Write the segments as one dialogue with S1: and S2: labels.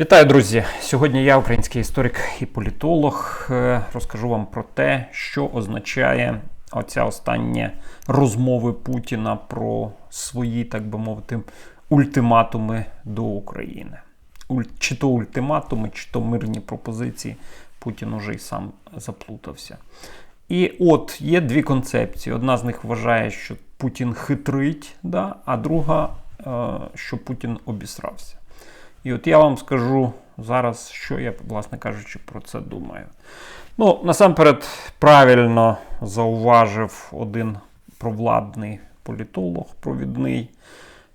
S1: Вітаю, друзі! Сьогодні я, український історик і політолог, е, розкажу вам про те, що означає оця остання розмови Путіна про свої, так би мовити, ультиматуми до України. Чи то ультиматуми, чи то мирні пропозиції. Путін уже й сам заплутався. І от є дві концепції. Одна з них вважає, що Путін хитрить, да, а друга, е, що Путін обісрався. І от я вам скажу зараз, що я, власне кажучи, про це думаю. Ну, насамперед, правильно зауважив один провладний політолог, провідний,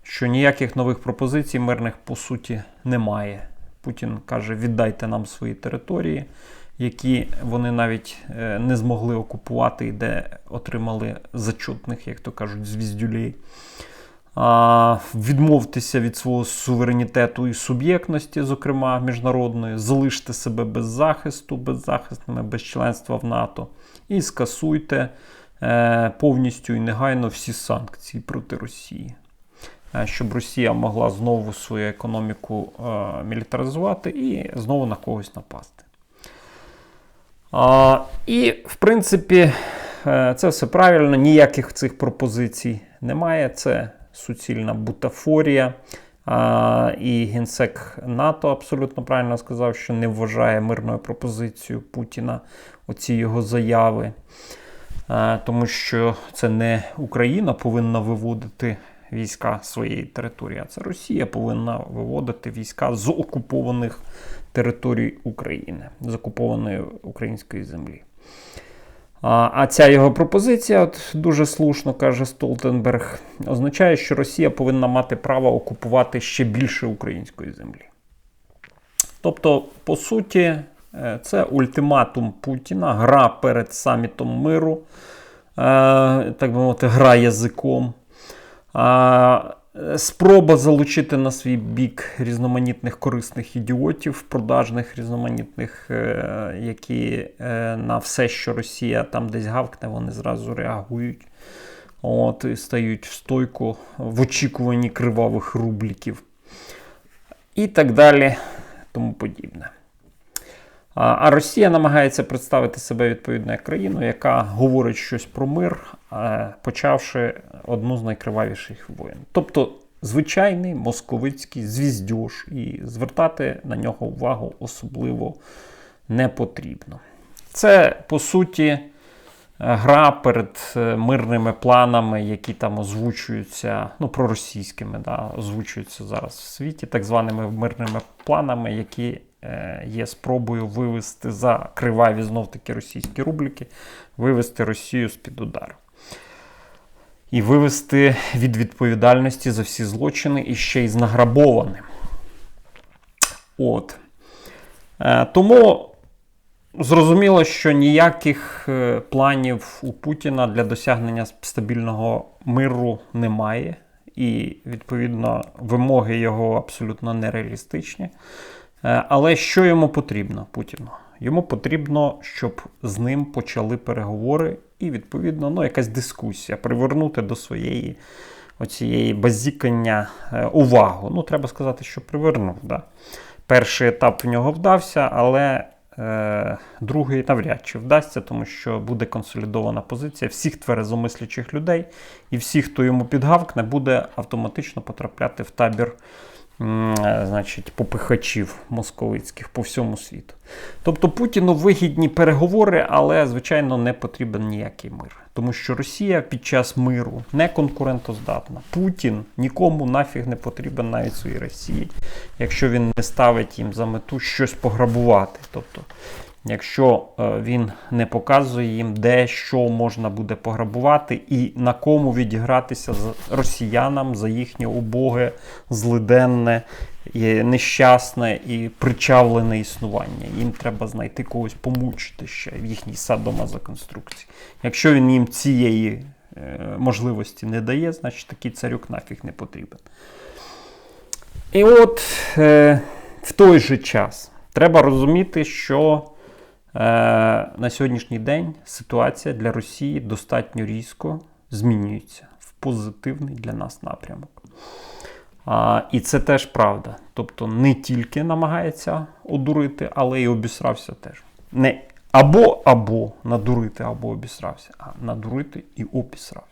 S1: що ніяких нових пропозицій мирних по суті немає. Путін каже: віддайте нам свої території, які вони навіть е, не змогли окупувати і де отримали зачутних, як то кажуть, звіздюлей відмовтеся від свого суверенітету і суб'єктності, зокрема міжнародної, залиште себе без захисту, беззахисними, без членства в НАТО, і скасуйте е, повністю і негайно всі санкції проти Росії. Е, щоб Росія могла знову свою економіку е, мілітаризувати і знову на когось напасти. І, в принципі, це все правильно, ніяких цих пропозицій немає. Це суцільна бутафорія. А, І генсек НАТО абсолютно правильно сказав, що не вважає мирною пропозицією Путіна оці його заяви. А, Тому що це не Україна повинна виводити війська своєї території, а це Росія повинна виводити війська з окупованих територій України, з окупованої української землі. А ця його пропозиція, от дуже слушно каже Столтенберг, означає, що Росія повинна мати право окупувати ще більше української землі. Тобто, по суті, е, це ультиматум Путіна, гра перед самітом миру, е, так би мовити, гра язиком. Спроба залучити на свій бік різноманітних корисних ідіотів, продажних різноманітних, е, які е, на все, що Росія там десь гавкне, вони зразу реагують. От, і стають в стойку в очікуванні кривавих рубліків. І так далі, тому подібне. А Росія намагається представити себе відповідно як країну, яка говорить щось про мир, почавши одну з найкривавіших воєн. Тобто звичайний московицький звіздьош, і звертати на нього увагу особливо не потрібно. Це, по суті, гра перед е, мирними планами, які там озвучуються, ну, проросійськими, да, озвучуються зараз в світі, так званими мирними планами, які Е, є спробою вивести за криваві знов-таки російські рубліки, вивести Росію з-під удару. І вивести від відповідальності за всі злочини і ще й з награбованим. От. Е, тому зрозуміло, що ніяких е, планів у Путіна для досягнення стабільного миру немає. І, відповідно, вимоги його абсолютно нереалістичні. Е, але що йому потрібно Путіну? Йому потрібно, щоб з ним почали переговори і, відповідно, ну, якась дискусія, привернути до своєї оцієї базікання е, увагу. Ну, треба сказати, що привернув. Да. Перший етап в нього вдався, але е, другий навряд чи вдасться, тому що буде консолідована позиція всіх тверезомислячих людей, і всіх, хто йому підгавкне, буде автоматично потрапляти в табір. Е, значить, попихачів московицьких по всьому світу. Тобто Путіну вигідні переговори, але, звичайно, не потрібен ніякий мир. Тому що Росія під час миру не конкурентоздатна. Путін нікому нафіг не потрібен навіть своїй Росії, якщо він не ставить їм за мету щось пограбувати. Тобто якщо е, він не показує їм, де що можна буде пограбувати, і на кому відігратися з росіянам за їхнє убоге, злиденне, нещасне і причавлене існування. Їм треба знайти когось помучити ще в їхній садомазоконструкції. Якщо він їм цієї е, можливості не дає, значить такий царюк нафіг не потрібен. І от е, в той же час треба розуміти, що на сьогоднішній день ситуація для Росії достатньо різко змінюється в позитивний для нас напрямок. І це теж правда. Тобто не тільки намагається одурити, але й обісрався теж. Не або або надурити, або обісрався, а надурити і обісрався.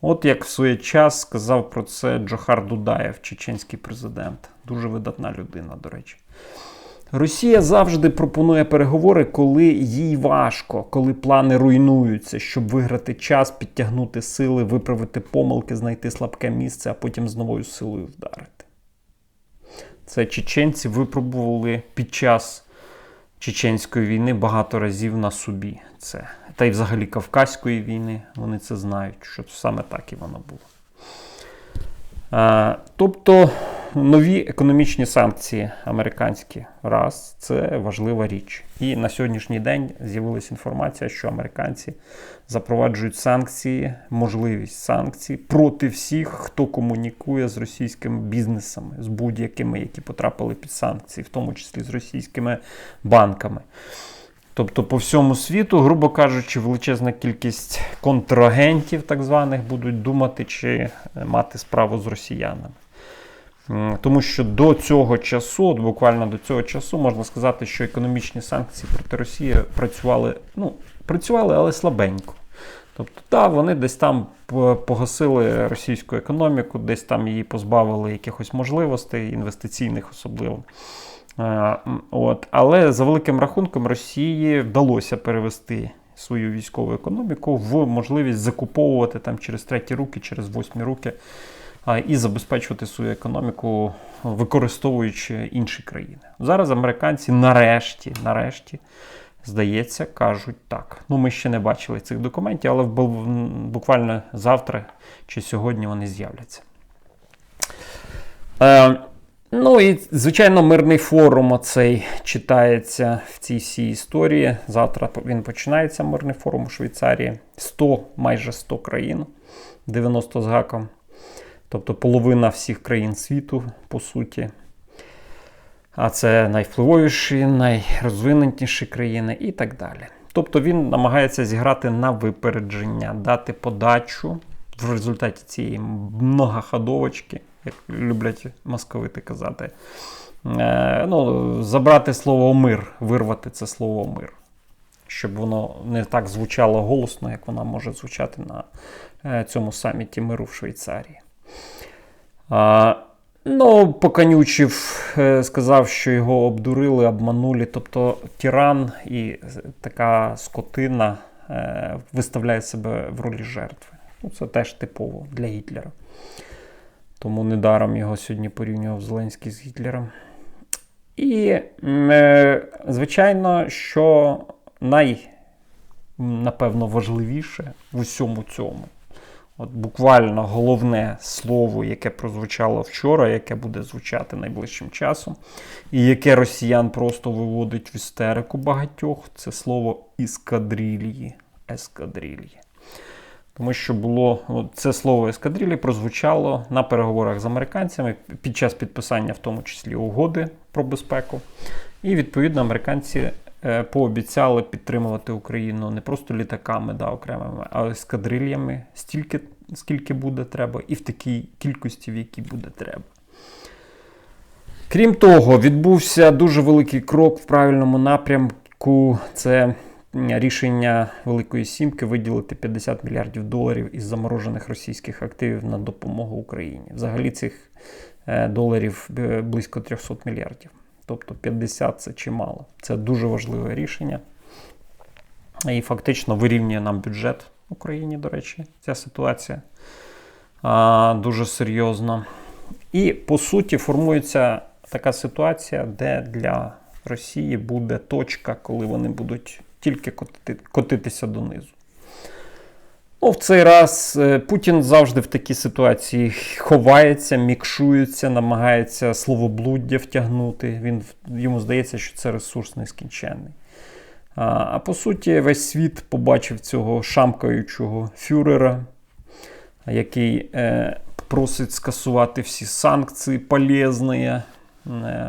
S1: От як в свій час сказав про це Джохар Дудаєв, чеченський президент. Дуже видатна людина, до речі. Росія завжди пропонує переговори, коли їй важко, коли плани руйнуються, щоб виграти час, підтягнути сили, виправити помилки, знайти слабке місце, а потім з новою силою вдарити. Це чеченці випробували під час чеченської війни багато разів на собі. Це. Та й взагалі Кавказької війни вони це знають, що саме так і воно було. А, тобто нові економічні санкції американські раз це важлива річ. І на сьогоднішній день з'явилася інформація, що американці запроваджують санкції, можливість санкцій проти всіх, хто комунікує з російськими бізнесами, з будь-якими, які потрапили під санкції, в тому числі з російськими банками. Тобто по всьому світу, грубо кажучи, величезна кількість контрагентів, так званих, будуть думати, чи мати справу з росіянами. Тому що до цього часу, буквально до цього часу, можна сказати, що економічні санкції проти Росії працювали, ну, працювали, але слабенько. Тобто, так, вони десь там погасили російську економіку, десь там її позбавили якихось можливостей, інвестиційних особливо. От. Але за великим рахунком Росії вдалося перевести свою військову економіку в можливість закуповувати там через треті руки, через восьмі руки і забезпечувати свою економіку, використовуючи інші країни. Зараз американці нарешті, нарешті, здається, кажуть так. Ну, ми ще не бачили цих документів, але буквально завтра чи сьогодні вони з'являться. Е, Ну і, звичайно, мирний форум оцей читається в цій всій історії. Завтра він починається, мирний форум у Швейцарії. 100, майже 100 країн, 90 з гаком. Тобто половина всіх країн світу, по суті. А це найвпливовіші, найрозвинутіші країни і так далі. Тобто він намагається зіграти на випередження, дати подачу в результаті цієї многоходовочки як люблять московити казати. Е, ну, Забрати слово мир, вирвати це слово мир. Щоб воно не так звучало голосно, як воно може звучати на е, цьому саміті миру в Швейцарії. А, Ну, Поканючів е, сказав, що його обдурили, обманули. Тобто тиран і така скотина е, виставляє себе в ролі жертви. Ну, Це теж типово для Гітлера. Тому недаром його сьогодні порівнював Зеленський з Гітлером. І, е, звичайно, що най, напевно, важливіше в усьому цьому. От Буквально головне слово, яке прозвучало вчора, яке буде звучати найближчим часом, і яке росіян просто виводить в істерику багатьох, це слово іскадрильї. Ескадрильї. Тому що було це слово ескадрилі прозвучало на переговорах з американцями під час підписання, в тому числі угоди про безпеку. І відповідно американці пообіцяли підтримувати Україну не просто літаками да, окремими, а ескадрильями стільки, скільки буде треба, і в такій кількості, в якій буде треба. Крім того, відбувся дуже великий крок в правильному напрямку. Це рішення Великої Сімки виділити 50 мільярдів доларів із заморожених російських активів на допомогу Україні. Взагалі цих е, доларів е, близько 300 мільярдів. Тобто 50 це чимало. Це дуже важливе рішення. І фактично вирівнює нам бюджет в Україні, до речі, ця ситуація а, дуже серйозно. І по суті формується така ситуація, де для Росії буде точка, коли вони будуть тільки коти, котитися донизу. Ну, В цей раз е, Путін завжди в такій ситуації ховається, мікшується, намагається словоблуддя втягнути. Він, Йому здається, що це ресурс нескінченний. А, а по суті, весь світ побачив цього шамкаючого фюрера, який е, просить скасувати всі санкції полезні е,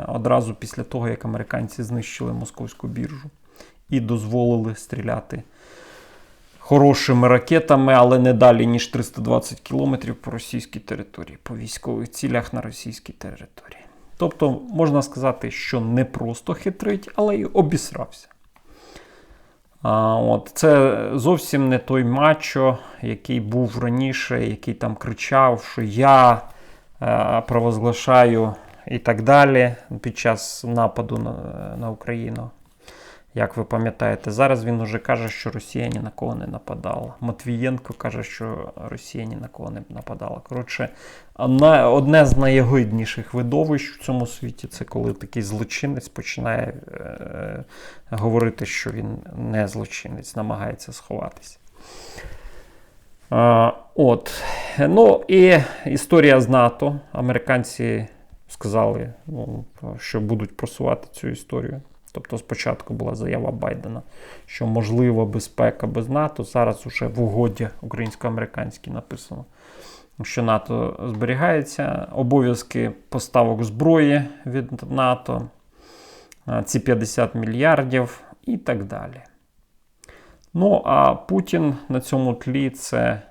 S1: одразу після того, як американці знищили московську біржу і дозволили стріляти хорошими ракетами, але не далі, ніж 320 кілометрів по російській території, по військових цілях на російській території. Тобто, можна сказати, що не просто хитрить, але й обісрався. А, от, Це зовсім не той мачо, який був раніше, який там кричав, що я е, провозглашаю і так далі під час нападу на, на Україну. Як ви пам'ятаєте, зараз він уже каже, що Росія ні на кого не нападала. Матвієнко каже, що Росія ні на кого не нападала. Коротше, одне з найогидніших видовищ в цьому світі це коли такий злочинець починає е, говорити, що він не злочинець, намагається сховатися. От. Ну і історія з НАТО. Американці сказали, ну, що будуть просувати цю історію. Тобто спочатку була заява Байдена, що можлива безпека без НАТО. Зараз уже в угоді українсько-американській написано, що НАТО зберігається, обов'язки поставок зброї від НАТО, ці 50 мільярдів і так далі. Ну, а Путін на цьому тлі це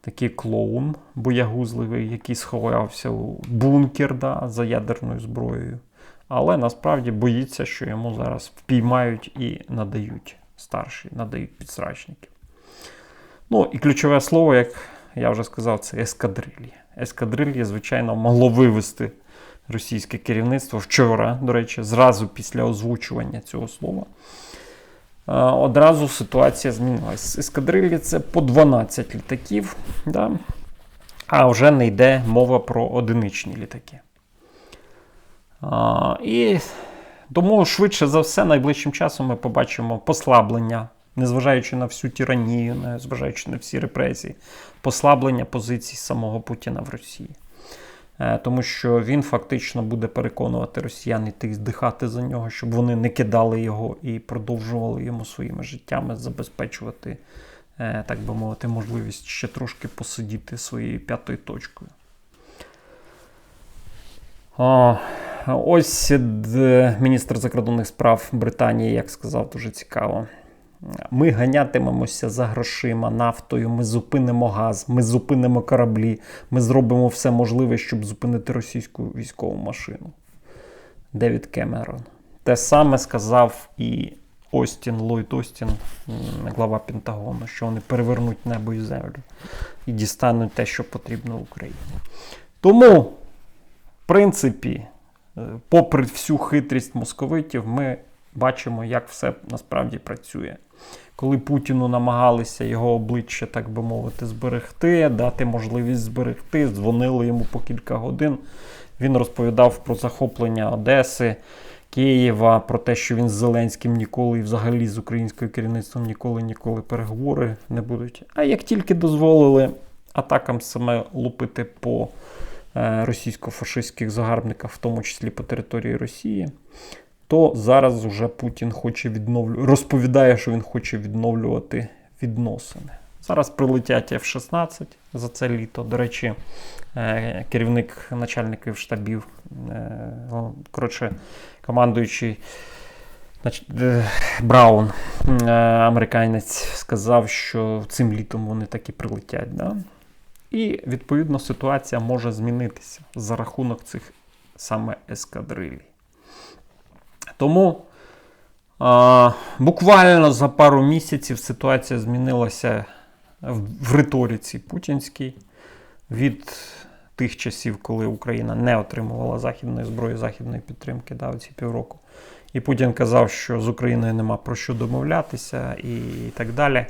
S1: такий клоун боягузливий, який сховався у бункер да, за ядерною зброєю. Але насправді боїться, що йому зараз впіймають і надають старші, надають підсрачників. Ну і ключове слово, як я вже сказав, це ескадрилья. Ескадрилья, звичайно, могло вивести російське керівництво вчора, до речі, зразу після озвучування цього слова. Е, Одразу ситуація змінилась. Ескадрилі це по 12 літаків, да? а вже не йде мова про одиничні літаки. І тому швидше за все, найближчим часом ми побачимо послаблення, незважаючи на всю тиранію, незважаючи на всі репресії, послаблення позицій самого Путіна в Росії. Е, Тому що він фактично буде переконувати росіян йти здихати за нього, щоб вони не кидали його і продовжували йому своїми життями забезпечувати, е, так би мовити, можливість ще трошки посидіти своєю п'ятою точкою. Ось міністр закордонних справ Британії, як сказав, дуже цікаво. Ми ганятимемося за грошима, нафтою, ми зупинимо газ, ми зупинимо кораблі, ми зробимо все можливе, щоб зупинити російську військову машину. Девід Кемерон. Те саме сказав і Остін, Ллойд Остін, глава Пентагону, що вони перевернуть небо і землю і дістануть те, що потрібно Україні. Тому, в принципі, е, попри всю хитрість московитів, ми бачимо, як все насправді працює. Коли Путіну намагалися його обличчя, так би мовити, зберегти, дати можливість зберегти, дзвонили йому по кілька годин. Він розповідав про захоплення Одеси, Києва, про те, що він з Зеленським ніколи і взагалі з українським керівництвом ніколи ніколи переговори не будуть. А як тільки дозволили атакам саме лупити по російсько-фашистських загарбниках, в тому числі по території Росії, то зараз уже Путін хоче відновлювати, розповідає, що він хоче відновлювати відносини. Зараз прилетять F-16 за це літо. До речі, е, керівник начальників штабів, е, ну, коротше, командуючий е, Браун, е, американець, сказав, що цим літом вони так і прилетять. Да? І відповідно ситуація може змінитися за рахунок цих саме ескадрилій. Тому а, буквально за пару місяців ситуація змінилася в, в риториці путінській від тих часів, коли Україна не отримувала західної зброї, західної підтримки да, ці півроку. І Путін казав, що з Україною нема про що домовлятися і так далі.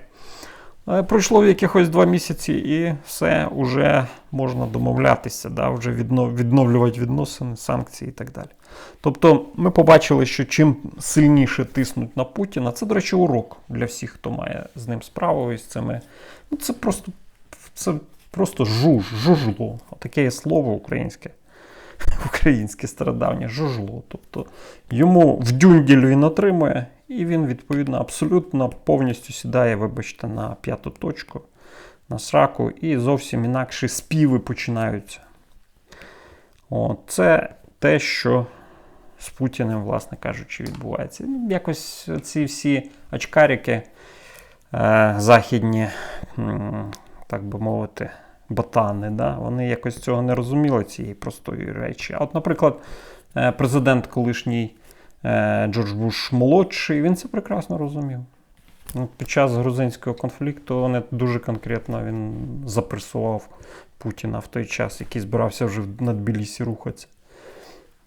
S1: Е, Пройшло якихось два місяці, і все вже можна домовлятися, да, вже віднов- відновлювати відносини, санкції і так далі. Тобто ми побачили, що чим сильніше тиснуть на Путіна, це, до речі, урок для всіх, хто має з ним справу і з цими. Ну, це просто це просто жуж, жужло. Таке є слово українське. Українське стародавнє жужло. Тобто йому в дюнділю він отримує, і він, відповідно, абсолютно повністю сідає, вибачте, на п'яту точку, на сраку, і зовсім інакші співи починаються. О, це те, що з Путіним, власне кажучи, відбувається. Якось ці всі очкарики е, західні, так би мовити, ботани. Да? Вони якось цього не розуміли, цієї простої речі. А от, наприклад, е, президент колишній Джордж Буш молодший, він це прекрасно розумів. Ну, Під час грузинського конфлікту вони дуже конкретно він запресував Путіна в той час, який збирався вже на Тбілісі рухатися.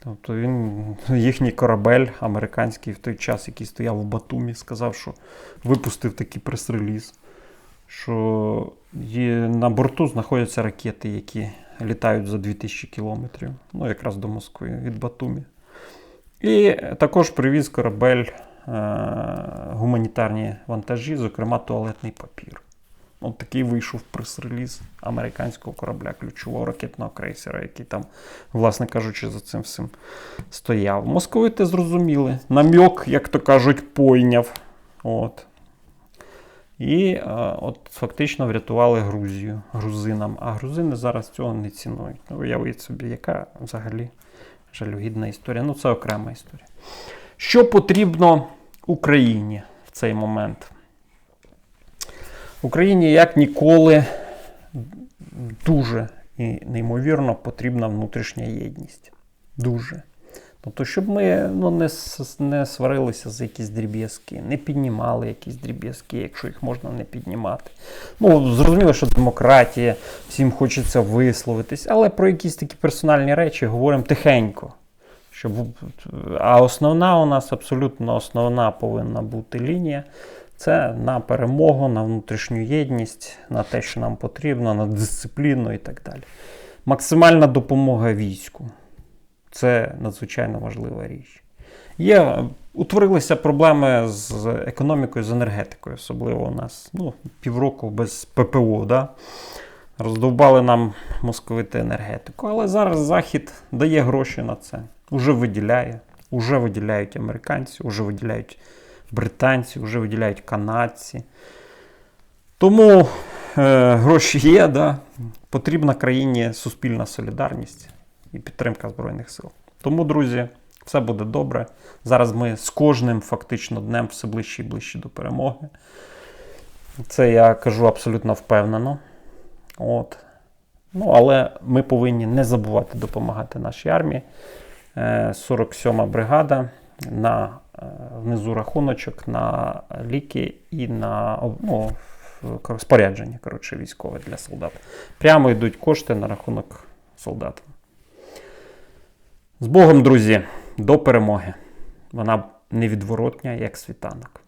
S1: Тобто він, їхній корабель американський в той час, який стояв в Батумі, сказав, що випустив такий прес-реліз, що є, на борту знаходяться ракети, які літають за 2000 кілометрів, ну якраз до Москви від Батумі. І також привіз корабель е, гуманітарні вантажі, зокрема туалетний папір. От такий вийшов прес-реліз американського корабля, ключового ракетного крейсера, який там, власне кажучи, за цим всім стояв. Московити зрозуміли. Намьок, як то кажуть, пойняв. От. І е, от фактично врятували Грузію грузинам. А грузини зараз цього не цінують. Ну, уявіть собі, яка взагалі жалюгідна історія. Ну, це окрема історія. Що потрібно Україні в цей момент? Україні як ніколи дуже і неймовірно потрібна внутрішня єдність. Дуже. Тобто, щоб ми ну, не, не сварилися за якісь дріб'язки, не піднімали якісь дріб'язки, якщо їх можна не піднімати. Ну, зрозуміло, що демократія, всім хочеться висловитись, але про якісь такі персональні речі говоримо тихенько. Щоб, а основна у нас абсолютно основна повинна бути лінія. Це на перемогу, на внутрішню єдність, на те, що нам потрібно, на дисципліну і так далі. Максимальна допомога війську. Це надзвичайно важлива річ. Є, утворилися проблеми з економікою, з енергетикою, особливо у нас ну, півроку без ППО. Да? Роздовбали нам московити енергетику. Але зараз Захід дає гроші на це. Уже виділяє, уже виділяють американці, уже виділяють британці, вже виділяють канадці. Тому е, гроші є, да? потрібна країні суспільна солідарність і підтримка Збройних сил. Тому, друзі, все буде добре. Зараз ми з кожним фактично днем все ближче і ближче до перемоги. Це я кажу абсолютно впевнено. От. Ну, але ми повинні не забувати допомагати нашій армії. Е, 47 бригада на е, внизу рахуночок на ліки і на ну, спорядження коротше, військове для солдат. Прямо йдуть кошти на рахунок солдатам. З Богом, друзі, до перемоги. Вона невідворотня, як світанок.